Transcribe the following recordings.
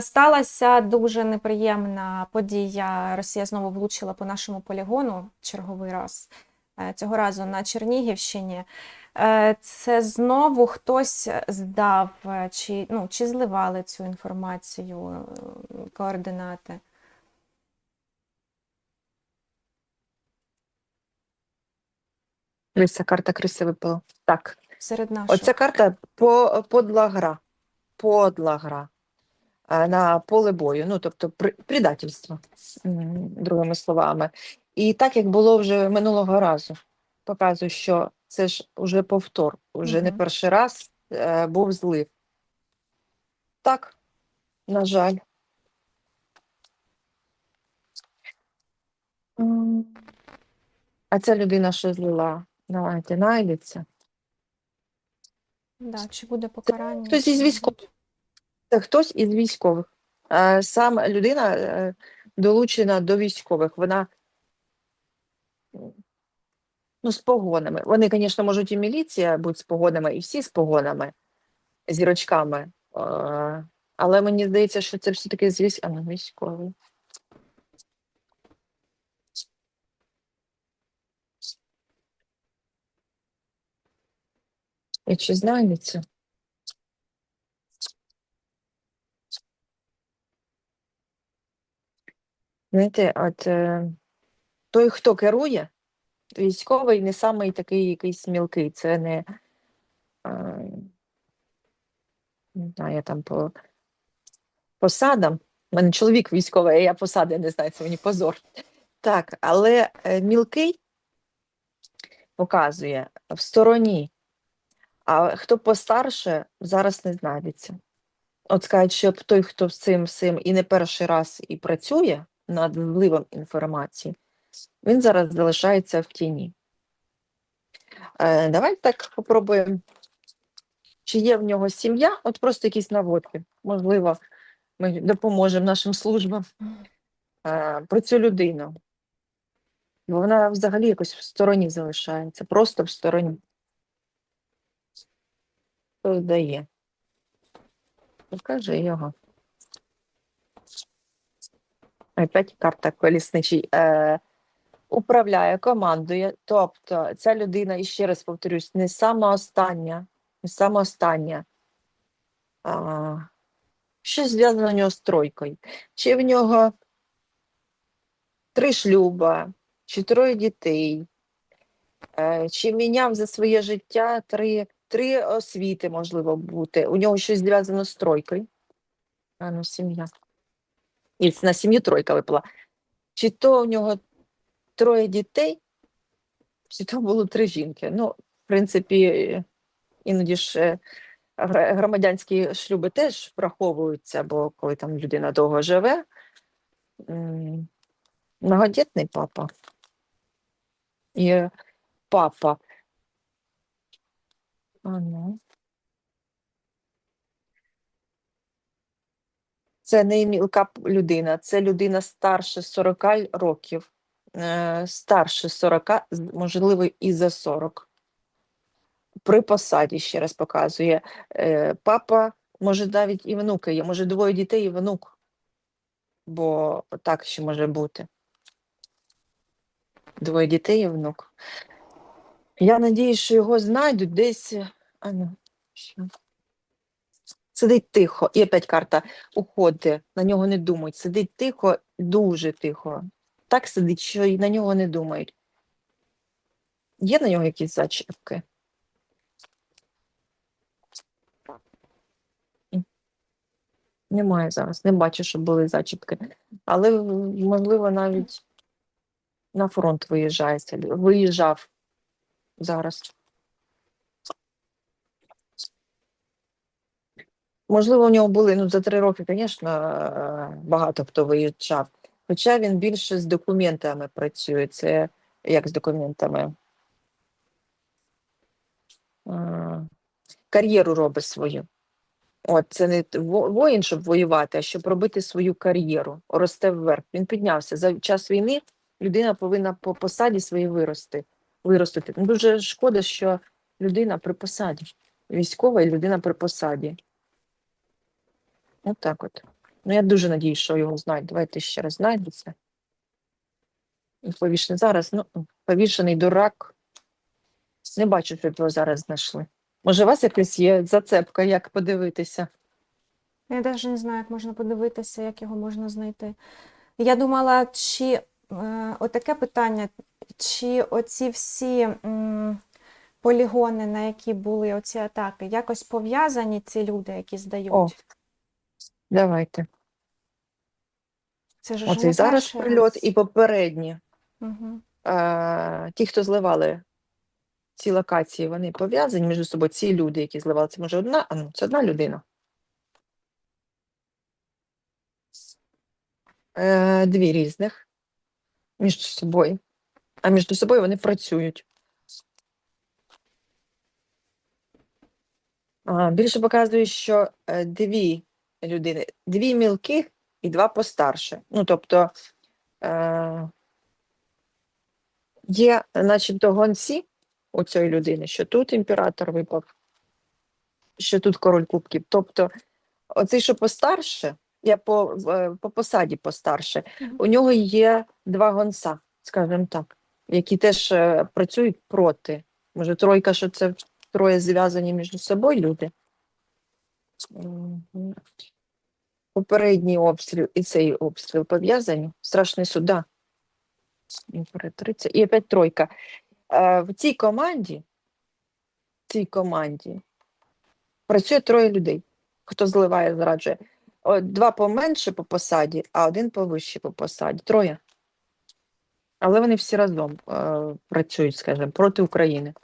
Сталася дуже неприємна подія. Росія знову влучила по нашому полігону черговий раз. Е, Цього разу на Чернігівщині. Е, Це знову хтось здав, е, чи, ну, чи зливали цю інформацію, координати. Лиса, карта криси випала. Так. Серед наших. Оця карта по, подла гра. Подла гра. Е, На поле бою. Ну, тобто предательство, другими словами. І так, як було вже минулого разу, показую, що це ж уже повтор, уже не перший раз е, був злив. Так, на жаль. А ця людина, що злила, давайте знайдеться. Да, чи буде покарання? хтось із військових. Хтось із військових. Е, Сам людина е, долучена до військових. Вона ну, з погонами. Вони, звісно, можуть і міліція бути з погонами, і всі з погонами, зірочками. Е, Але мені здається, що це все-таки з військ... а, ну, військовий. І чи знайдеться? Знаєте, от е, той, хто керує, військовий не самий такий якийсь мілкий. Це не, е, не знаю, я там по посадам. У мене чоловік військовий, а я посади не знаю, це мені позор. Так, але е, мілкий показує в стороні, а хто постарше, зараз не знайдеться. От скажуть, що той, хто з цим, цим і не перший раз і працює над вливом інформації, він зараз залишається в тіні. Е, давайте так попробуємо. Чи є в нього сім'я? От просто якісь наводки. Можливо, ми допоможемо нашим службам е, про цю людину. Вона взагалі якось в стороні залишається, просто в стороні. Хто дає? Покажи його. Опять карта колісничий. Е, управляє, командує. Тобто ця людина, і ще раз повторюсь, не сама остання, не сама остання. А, щось зв'язано у нього з тройкою. Чи в нього три шлюба, чи троє дітей, е, чи міняв за своє життя три, три освіти, можливо, бути. У нього щось зв'язано з тройкою. А ну, сім'я. І на сім'ю тройка випала. Чи то у нього троє дітей, чи то було три жінки. Ну, в принципі, іноді ж е, громадянські шлюби теж враховуються, бо коли там людина довго живе. Многодітний папа. І папа. А ну. Це не мілка людина, це людина старше 40 років, е, старше 40, можливо, і за 40. При посаді, ще раз показує, е, папа, може навіть і внука є, може двоє дітей і внук, бо так ще може бути. Двоє дітей і внук. Я надіюсь, що його знайдуть десь. А ну, що? Сидить тихо, і опять карта уходить, на нього не думають. Сидить тихо, дуже тихо. Так сидить, що й на нього не думають. Є на нього якісь зачіпки? Немає зараз, не бачу, щоб були зачіпки. Але, можливо, навіть на фронт виїжджає, виїжджав зараз. Можливо, у нього були, ну, за три роки, звісно, е, багато хто виїжджав. Хоча він більше з документами працює. Це як з документами? Е, Кар'єру робить свою. От, це не воїн, щоб воювати, а щоб робити свою кар'єру, росте вверх. Він піднявся. За час війни людина повинна по посаді своїй вирости, виростити. Ну, Дуже шкода, що людина при посаді. Військова і людина при посаді. От так от. Ну, я дуже надіюсь, що його знайдуть. Давайте ще раз знайдеться. Повішений зараз, ну, повішений дурак. Не бачу, щоб його зараз знайшли. Може, у вас якась є зацепка, як подивитися? Я навіть не знаю, як можна подивитися, як його можна знайти. Я думала, чи е, отаке питання, чи оці всі м, полігони, на які були оці атаки, якось пов'язані ці люди, які здають? О, Давайте. Це ж Оцей не зараз перший прильот раз. і попередні. Мгм. Е, ті, хто зливали ці локації, вони пов'язані між собою. Ці люди, які зливали, це може одна, а ну, це одна людина. Е, дві різних між собою. А між собою вони працюють. А, більше показує, що е, дві людини, дві мілких і два постарше. Ну, тобто е, є, начебто, гонці у цієї людини, що тут імператор випав, що тут король кубків. Тобто, оцей, що постарше, я по, е, по посаді постарше, у нього є два гонца, скажімо так, які теж е, працюють проти. Може, тройка, що це троє зв'язані між собою люди. Попередній обстріл і цей обстріл пов'язані. Страшний суда. Імператриця. І опять тройка. Е, в цій команді, в цій команді працює троє людей, хто зливає, зраджує. Два поменше по посаді, а один повище по посаді. Троє. Але вони всі разом е, працюють, скажімо, проти України.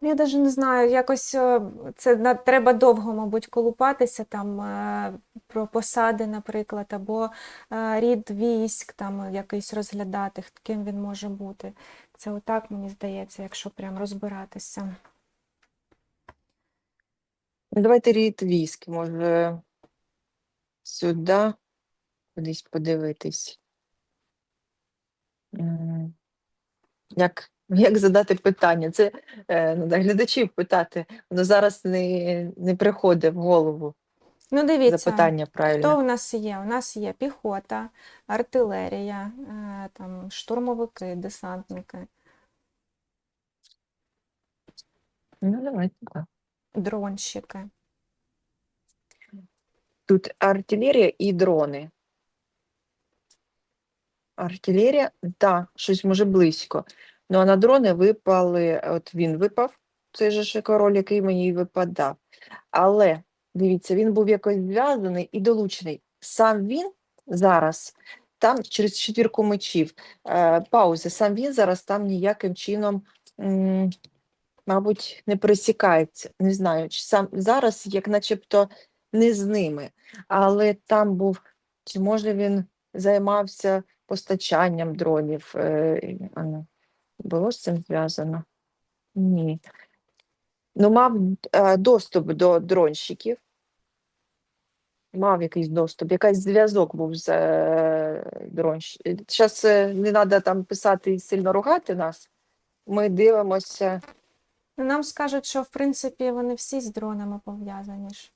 Я навіть не знаю, якось е, це треба довго, мабуть, колупатися там е, про посади, наприклад, або е, рід військ там якийсь розглядати, ким він може бути. Це отак, мені здається, якщо прям розбиратися. Ну, Давайте рід військ, може сюди кудись подивитись. Як, як задати питання? Це е, глядачів питати. Воно зараз не, не приходить в голову Ну, дивіться, запитання правильно. хто у нас є? У нас є піхота, артилерія, е, там, штурмовики, десантники, Ну, давайте так. дронщики. Тут артилерія і дрони. Артилерія, так, щось може близько. Ну, а на дрони випали, от він випав, цей же король, який мені випадав. Але, дивіться, він був якось зв'язаний і долучений. Сам він зараз, там через четвірку мечів, е, паузи, сам він зараз там ніяким чином, м, мабуть, не пересікається. Не знаю, чи сам зараз, як начебто, не з ними. Але там був, чи може він займався постачанням дронів. е, Було з цим зв'язано? Ні. Ну, мав е, доступ до дронщиків. Мав якийсь доступ, якийсь зв'язок був з е, дронщиками. Зараз не треба там писати і сильно ругати нас. Ми дивимося. Ну, Нам скажуть, що в принципі вони всі з дронами пов'язані ж.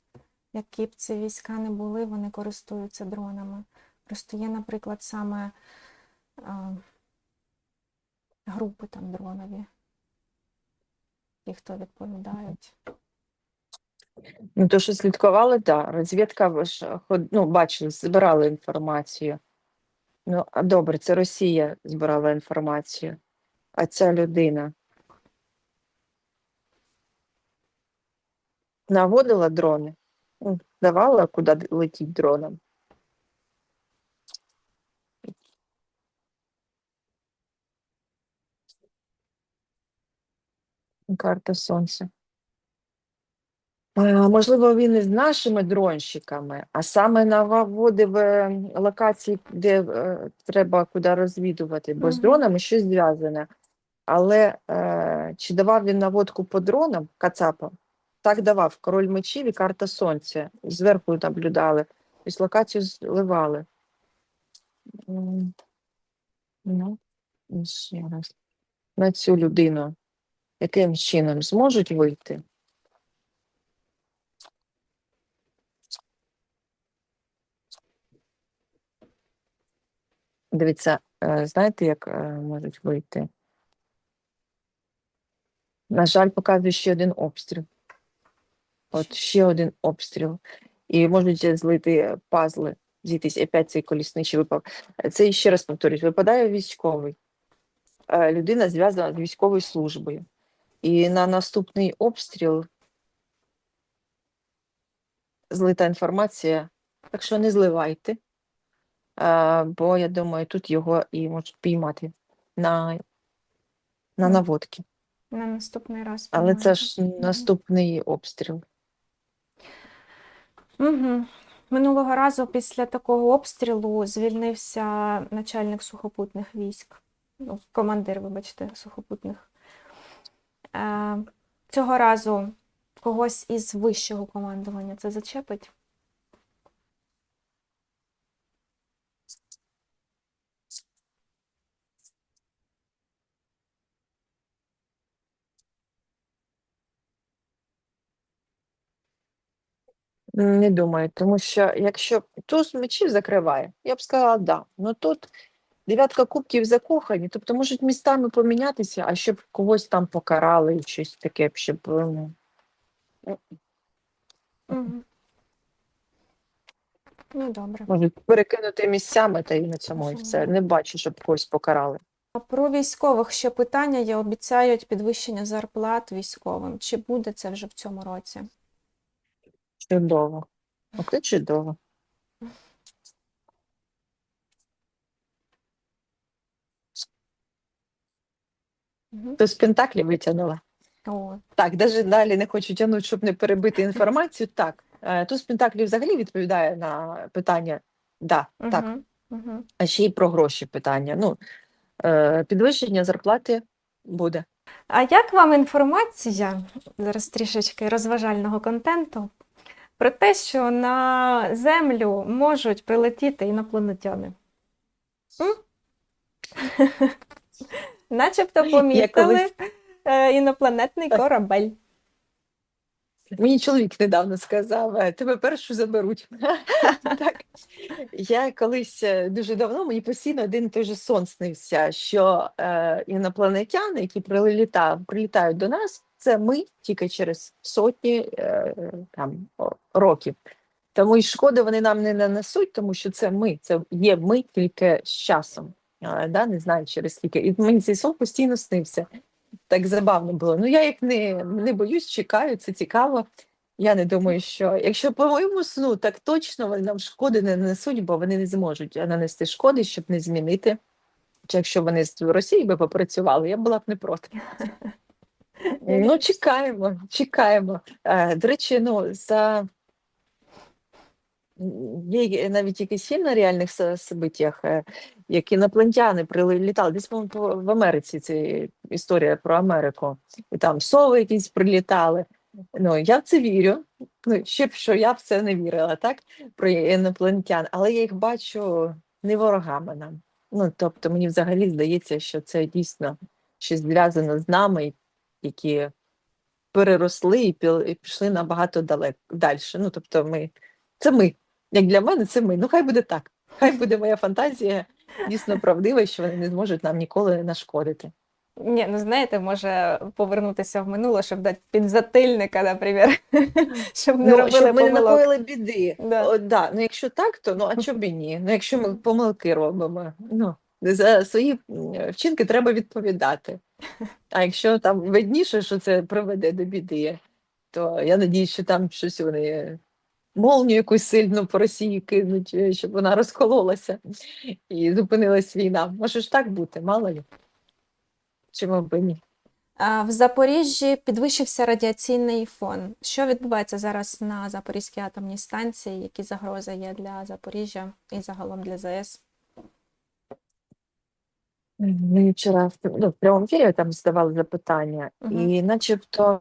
Які б ці війська не були, вони користуються дронами. Просто є, наприклад, саме а, групи там дронові, ті, хто відповідають. Ну, то, що слідкували, так. Розвідка ви ж ну, бачили, збирала інформацію. Ну, а добре, це Росія збирала інформацію, а ця людина наводила дрони, Ну, давала, куди летіть дроном. Карта сонця. Е, Можливо, він із нашими дронщиками, а саме наводив е, локації, де е, треба куди розвідувати, бо з дронами щось зв'язане. Але е, чи давав він наводку по дронам Кацапа? Так давав. Король мечів і карта сонця. Зверху наблюдали. Тобто локацію зливали. Ну, ще раз. На цю людину яким чином зможуть вийти? Дивіться, е, знаєте, як е, можуть вийти? На жаль, показує ще один обстріл. От ще один обстріл. І можуть злити пазли, зійтись опять цей колісничий випав. Це ще раз повторюсь, випадає військовий. Е, людина зв'язана з військовою службою. І на наступний обстріл злита інформація. Так що не зливайте. Бо я думаю, тут його і можуть піймати на, на наводки. На наступний раз. Але це ж наступний обстріл. Угу. Минулого разу після такого обстрілу звільнився начальник сухопутних військ, ну, командир, вибачте, сухопутних. Е, цього разу когось із вищого командування це зачепить? Не думаю, тому що якщо туз мечів закриває, я б сказала, да. Ну тут дев'ятка кубків закохані, тобто можуть містами помінятися, а щоб когось там покарали і щось таке, щоб ну, Угу. Ну, добре. можуть перекинути місцями та і на цьому і все. Не бачу, щоб когось покарали. А Про військових ще питання є. Обіцяють підвищення зарплат військовим. Чи буде це вже в цьому році? Чудово. Оце чудово. То з Пентаклі витягнула. О, Так, навіть далі не хочу тягнути, щоб не перебити інформацію. Так, е, туз Пентаклів взагалі відповідає на питання да, так, угу. Угу. а ще й про гроші питання. Ну, е, підвищення зарплати буде. А як вам інформація, зараз трішечки розважального контенту, про те, що на Землю можуть прилетіти інопланетяни? М? Начебто помітили е, інопланетний корабель. Мені чоловік недавно сказав, е, тебе першу заберуть. так. Я колись е, дуже давно, мені постійно один і той же сон снився, що е, інопланетяни, які приліта, прилітають до нас, це ми тільки через сотні е, там, років. Тому і шкоди вони нам не нанесуть, тому що це ми, це є ми тільки з часом. Е, да, не знаю через скільки. І мені цей сон постійно снився. Так забавно було. Ну, я їх не, не боюсь, чекаю, це цікаво. Я не думаю, що якщо по моєму сну, так точно вони нам шкоди не нанесуть, бо вони не зможуть нанести шкоди, щоб не змінити. Чи якщо вони з Росії би попрацювали, я була б не проти. Ну, чекаємо, чекаємо. Е, До речі, ну, за є навіть якийсь фільм на реальних со- событиях, е, як інопланетяни прилітали. Десь в Америці це історія про Америку. І там сови якісь прилітали. Ну, я в це вірю. Ну, ще б що я в це не вірила, так? Про інопланетян, але я їх бачу не ворогами нам. Ну, тобто, мені взагалі здається, що це дійсно щось зв'язано з нами, які переросли і пішли набагато далеко далі. Ну, тобто, ми це ми. Як для мене, це ми. Ну, хай буде так. Хай буде моя фантазія дійсно правдива, що вони не зможуть нам ніколи нашкодити. Ні, ну знаєте, може повернутися в минуле, щоб дати підзатильника, наприклад, щоб не ну, робили щоб ми не накоїли біди. Да. О, да. Ну, якщо так, то ну а чому б і ні? Ну, якщо ми помилки робимо, ну за свої вчинки треба відповідати. А якщо там видніше, що це приведе до біди, то я надію, що там щось вони молнію якусь сильну по Росії кинуть, е, щоб вона розкололася і зупинилась війна. Може ж так бути, мало ли. Чому б і ні? В Запоріжжі підвищився радіаційний фон. Що відбувається зараз на Запорізькій атомній станції? Які загрози є для Запоріжжя і загалом для ЗАЕС? Мені вчора в, ну, в прямому ефірі там задавали запитання, Мгм. і начебто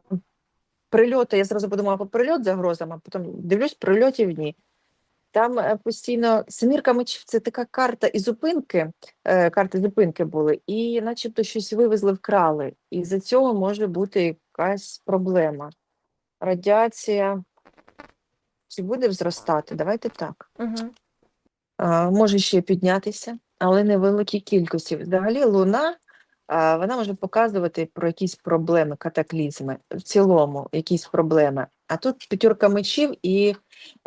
прильоти, я зразу подумала про прильот загрозами, а потім дивлюсь, прильотів ні. Там е, постійно семірка мечів це така карта і зупинки, е, карти зупинки були, і начебто щось вивезли, вкрали. І за цього може бути якась проблема. Радіація чи буде зростати? Давайте так. Угу. А, може ще піднятися, але невеликій кількості. Взагалі, луна вона може показувати про якісь проблеми, катаклізми, в цілому якісь проблеми. А тут п'ятірка мечів і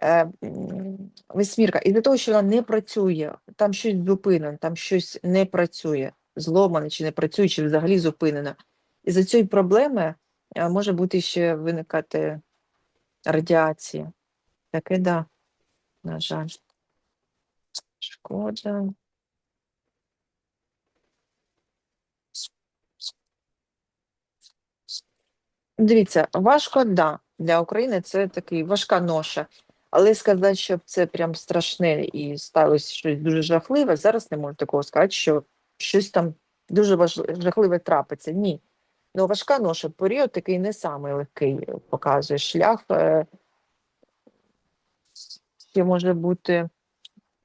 е, м, восьмірка. І для того, що вона не працює, там щось зупинено, там щось не працює, зломане чи не працює, чи взагалі зупинено. І за цієї проблеми е, може бути ще виникати радіація. Таке да, на жаль. Шкода. Дивіться, важко, да. Для України це такий важка ноша. Але сказати, щоб це прям страшне і сталося щось дуже жахливе, зараз не можу такого сказати, що щось там дуже важ- жахливе трапиться. Ні. Ну, важка ноша, період такий не самий легкий показує шлях. е, Ще може бути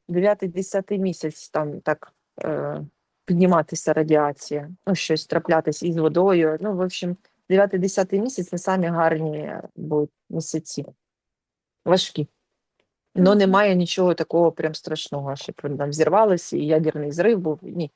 9-10 місяць там так е, підніматися радіація, ну, щось траплятися із водою. Ну, в общем, 9-10 місяць не самі гарні будуть місяці. Важкі. Ну, немає нічого такого прям страшного, щоб там зірвалися і ядерний зрив був. Ні.